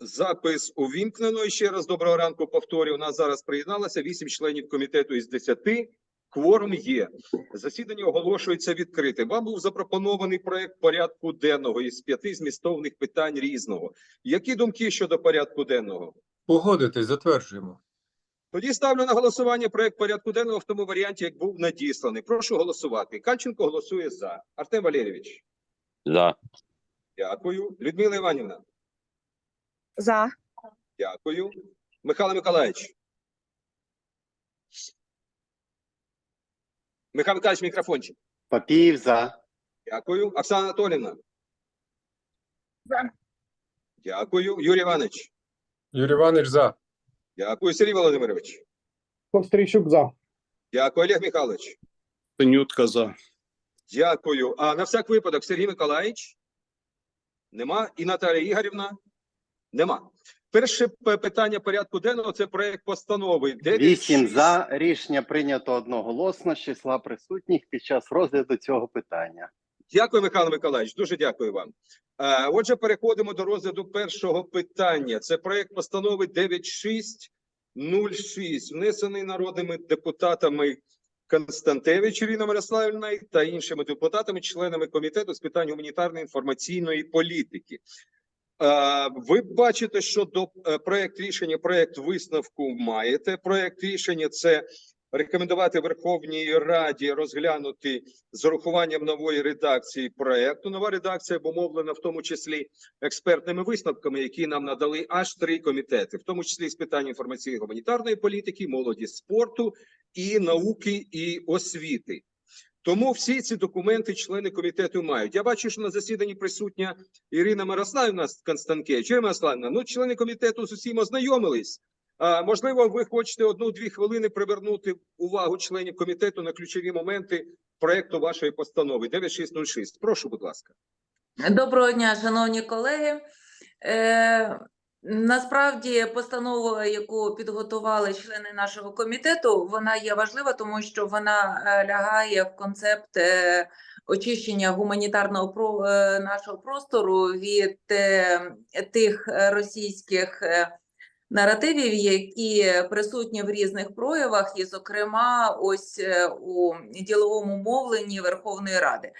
Запис увімкнено. І ще раз доброго ранку. Повторюю. У нас зараз приєдналося 8 членів комітету із 10. Кворум є. Засідання оголошується відкритим. Вам був запропонований проект порядку денного із п'яти змістовних питань різного. Які думки щодо порядку денного? Погодитись, затверджуємо. Тоді ставлю на голосування проект порядку денного в тому варіанті, як був надісланий. Прошу голосувати. Кальченко голосує за. Артем Валерійович. За. Дякую. Людмила Іванівна. За. Дякую. Михайло Миколаївич. Михайло Миколаївич, мікрофончик. Папіїв за. Дякую. Оксана Анатолівна. За. Дякую. Юрій Іванович. Юрій Іванович за. Дякую. Сергій Володимирович. Кострійчук за. Дякую. Олег Михайлович. Синютка за. Дякую. А на всяк випадок Сергій Миколаївич? Нема. І Наталія Ігорівна? Нема. Перше питання порядку денного це проект постанови. 9.6. Вісім за. Рішення прийнято одноголосно з числа присутніх під час розгляду цього питання. Дякую, Михайло Миколаївич. Дуже дякую вам. Отже, переходимо до розгляду першого питання. Це проект постанови 9606, внесений народними депутатами Константевич Ірина Мирославівна та іншими депутатами, членами комітету з питань гуманітарної інформаційної політики. Ви бачите, що до е, проект рішення, проект висновку маєте. Проект рішення це рекомендувати Верховній Раді розглянути з урахуванням нової редакції проекту. Нова редакція обумовлена в тому числі експертними висновками, які нам надали аж три комітети, в тому числі з питань інформаційної гуманітарної політики, молоді, спорту і науки і освіти. Тому всі ці документи члени комітету мають. Я бачу, що на засіданні присутня Ірина Мирославівна Констанкевич. Мирославівна, ну члени комітету з усім ознайомились. Можливо, ви хочете одну-дві хвилини привернути увагу членів комітету на ключові моменти проекту вашої постанови 9606. Прошу, будь ласка. Доброго дня, шановні колеги. Е, насправді, постанова, яку підготували члени нашого комітету, вона є важлива, тому що вона е, лягає в концепт е, очищення гуманітарного про, е, нашого простору від тих російських. Наративів, які присутні в різних проявах, і, зокрема, ось е, у діловому мовленні Верховної Ради.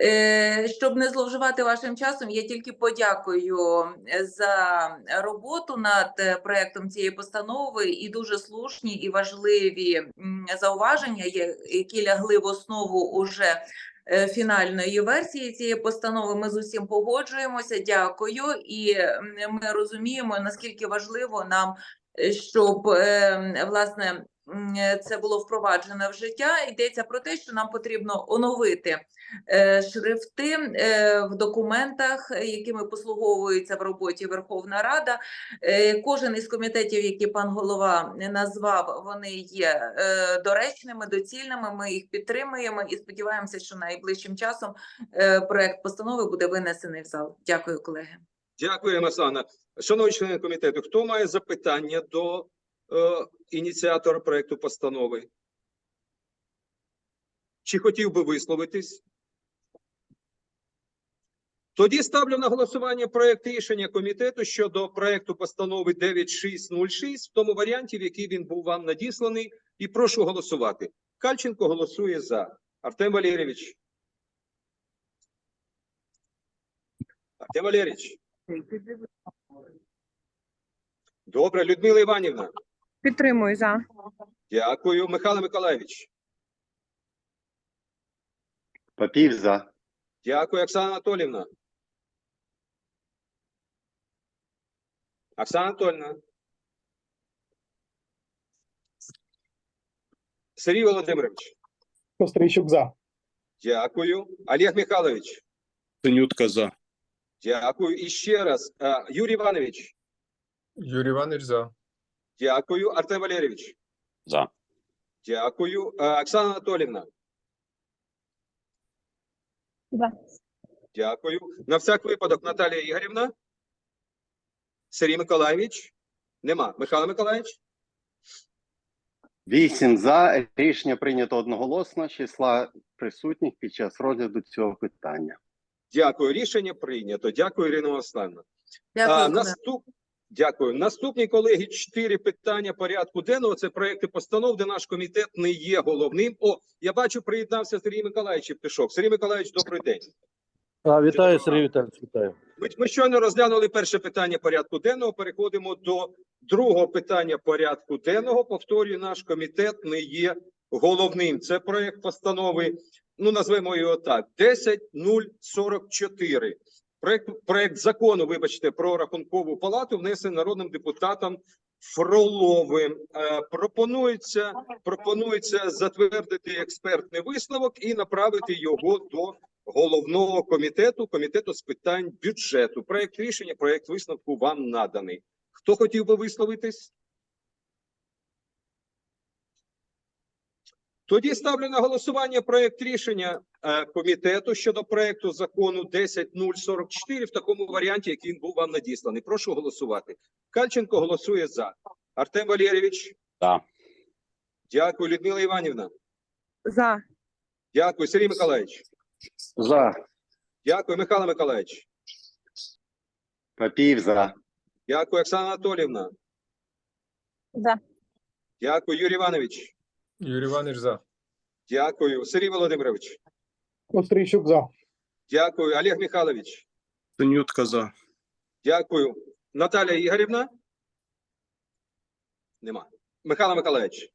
Е, Щоб не зловживати вашим часом, я тільки подякую е, за роботу над проектом цієї постанови і дуже слушні і важливі зауваження, які лягли в основу уже фінальної версії цієї постанови. Ми з усім погоджуємося. Дякую, і ми розуміємо наскільки важливо нам, е, щоб е, власне це було впроваджено в життя. Йдеться про те, що нам потрібно оновити е, шрифти е, в документах, е, якими послуговується в роботі Верховна Рада. Е, Кожен із комітетів, які пан голова назвав, вони є е, доречними, доцільними. Ми їх підтримуємо і сподіваємося, що найближчим часом е, проект постанови буде винесений в зал. Дякую, колеги. Дякую, Мирославівна. Шановні члени комітету, хто має запитання до е, ініціатора проекту постанови? Чи хотів би висловитись? Тоді ставлю на голосування проект рішення комітету щодо проекту постанови 9606 в тому варіанті, в який він був вам надісланий, і прошу голосувати. Кальченко голосує за. Артем Валерійович. Артем Валерійович. Добре, Людмила Іванівна. Підтримую за. Дякую. Михайло Миколаївич. Папіїв за. Дякую, Оксана Анатолівна. Оксана Анатольевна. Сергій Володимирович. Кострійчук за. Дякую. Олег Михайлович. Синютка за. Дякую. І ще раз. Юрій Іванович. Юрій Іванович за. Дякую. Артем Валерійович. За. Дякую. Оксана Анатолівна. За. Дякую. На всяк випадок Наталія Ігорівна. Сергій Миколаївич. Нема. Михайло Миколаївич. Вісім за. Рішення прийнято одноголосно числа присутніх під час розгляду цього питання. Дякую. Рішення прийнято. Дякую, Ірина. Дякую. А, наступ... Дякую. Наступні колеги, чотири питання порядку денного. Це проекти постанов, де наш комітет не є головним. О, я бачу, приєднався Сергій Миколаївич Птишок. Сергій Миколаївич, добрий день. А, вітаю, Сергій Віталійович, вітаю. Ми, ми щойно розглянули перше питання порядку денного. Переходимо до другого питання порядку денного. Повторюю, наш комітет не є головним. Це проект постанови. Ну назвемо його так: 10044. Проект, проект закону, вибачте, про рахункову палату внесений народним депутатом Фроловим. Е, пропонується, пропонується затвердити експертний висновок і направити його до головного комітету, комітету з питань бюджету. Проект рішення, проект висновку вам наданий. Хто хотів би висловитись? Тоді ставлю на голосування проект рішення е, комітету щодо проекту закону 10044 в такому варіанті, який він був вам надісланий. Прошу голосувати. Кальченко голосує за. Артем Валерійович. За. Дякую, Людмила Іванівна. За. Дякую, Сергій Миколаївич. За. Дякую, Михайло Миколаївич. Папіїв за. Дякую, Оксана Анатолівна. За. Дякую, Юрій Іванович. Юрій Іванович за. Дякую, Сергій Володимирович. Кострийчук за. Дякую, Олег Михайлович. Синютка за. Дякую. Наталія Ігорівна? Нема. Михайло Миколаївич.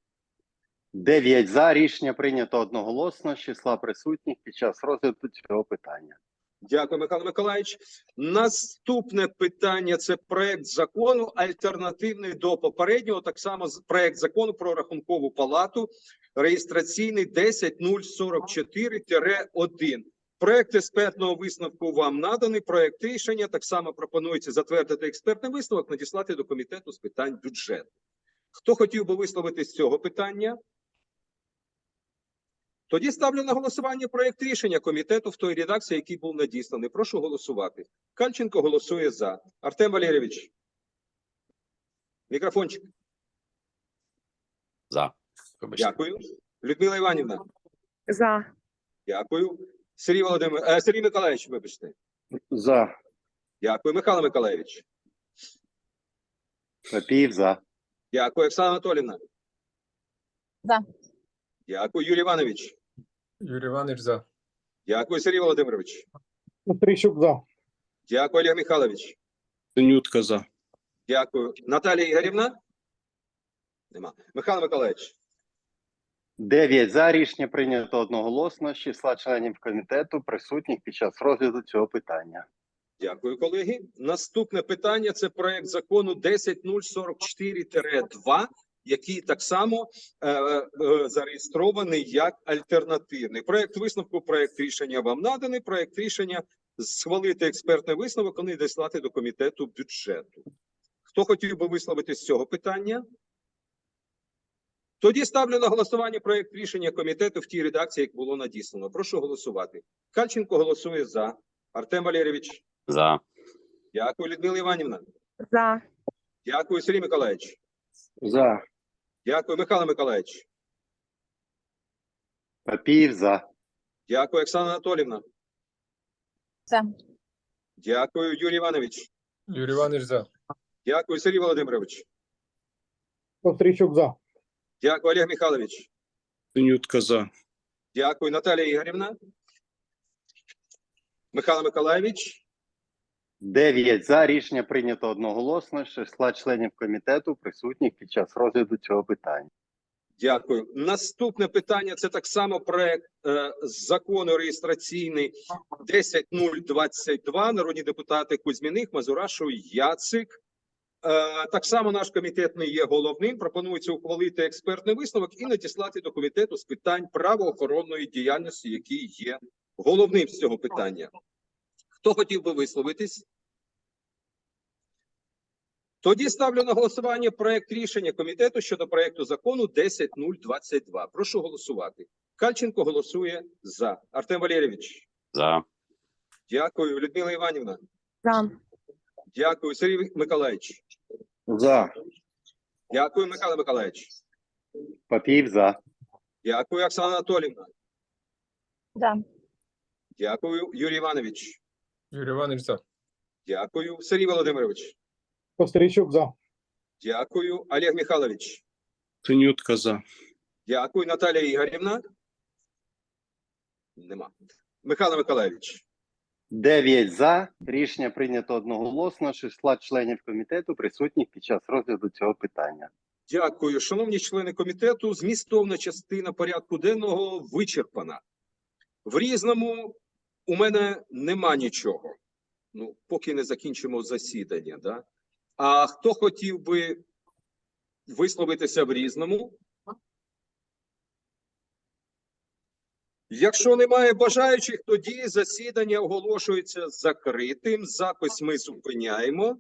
Дев'ять за. Рішення прийнято одноголосно з числа присутніх під час розгляду цього питання. Дякую, Михайло Миколаївич. Наступне питання це проект закону, альтернативний до попереднього, так само проект закону про рахункову палату, реєстраційний 10044-1. Проект експертного висновку вам наданий. Проект рішення так само пропонується затвердити експертний висновок, надіслати до комітету з питань бюджету. Хто хотів би висловити з цього питання? Тоді ставлю на голосування проект рішення комітету в той редакції, який був надісланий. Прошу голосувати. Кальченко голосує за. Артем Валерійович. Мікрофончик. За. Дякую. Людмила Іванівна. За. Дякую. Сергій Володимир, е, Сергій Миколаївич, вибачте. За. Дякую. Михайло Миколаївич. Папіїв за. Дякую. Оксана Анатолівна. За. Дякую. Юрій Іванович. Юрій Іванович за. Дякую. Сергій Володимирович. Кострийчук за. Дякую, Олег Михайлович. Синютка за. Дякую. Наталія Ігорівна? Нема. Михайло Миколаївич. Дев'ять за. Рішення прийнято одноголосно з числа членів комітету присутніх під час розгляду цього питання. Дякую, колеги. Наступне питання це проект закону 10044-2, який так само е, е, зареєстрований як альтернативний. Проект висновку, проект рішення вам наданий. Проект рішення схвалити експертний висновок, вони дослати до комітету бюджету. Хто хотів би висловити з цього питання? Тоді ставлю на голосування проект рішення комітету в тій редакції, як було надіслано. Прошу голосувати. Кальченко голосує за. Артем Валерійович. За. Дякую, Людмила Іванівна. За. Дякую, Сергій Миколаївич. За. Дякую, Михайло Миколаївич. Папіїв за. Дякую, Оксана Анатолівна. За. Дякую, Юрій Іванович. Юрій Іванович за. Дякую, Сергій Володимирович. Кострийчук за. Дякую, Олег Михайлович. Синютка за. Дякую, Наталія Ігорівна. Михайло Миколаївич. Дев'ять за. Рішення прийнято одноголосно з числа членів комітету присутніх під час розгляду цього питання. Дякую. Наступне питання це так само проект е, закону реєстраційний 10022. Народні депутати Кузьміних, Мазурашов, Яцик. Е, так само наш комітет не є головним. Пропонується ухвалити експертний висновок і надіслати до комітету з питань правоохоронної діяльності, який є головним з цього питання. Хто хотів би висловитись? Тоді ставлю на голосування проект рішення комітету щодо проекту закону 10022. Прошу голосувати. Кальченко голосує за. Артем Валерійович. За. Дякую, Людмила Іванівна. За. Дякую, Сергій Миколаївич. За. Дякую, Михайло Миколаївич. Папіїв за. Дякую, Оксана Анатолівна. За. Дякую, Юрій Іванович. Юрій Іванович за. Дякую. Сергій Володимирович. Кострійчук за. Дякую. Олег Михайлович. Синютка за. Дякую. Наталія Ігорівна. Нема. Михайло Миколаївич. Дев'ять за. Рішення прийнято одноголосно. Числа членів комітету присутніх під час розгляду цього питання. Дякую, шановні члени комітету. Змістовна частина порядку денного вичерпана. В різному у мене нема нічого. Ну, поки не закінчимо засідання. Да? А хто хотів би висловитися в різному? Якщо немає бажаючих, тоді засідання оголошується закритим. Запис ми зупиняємо.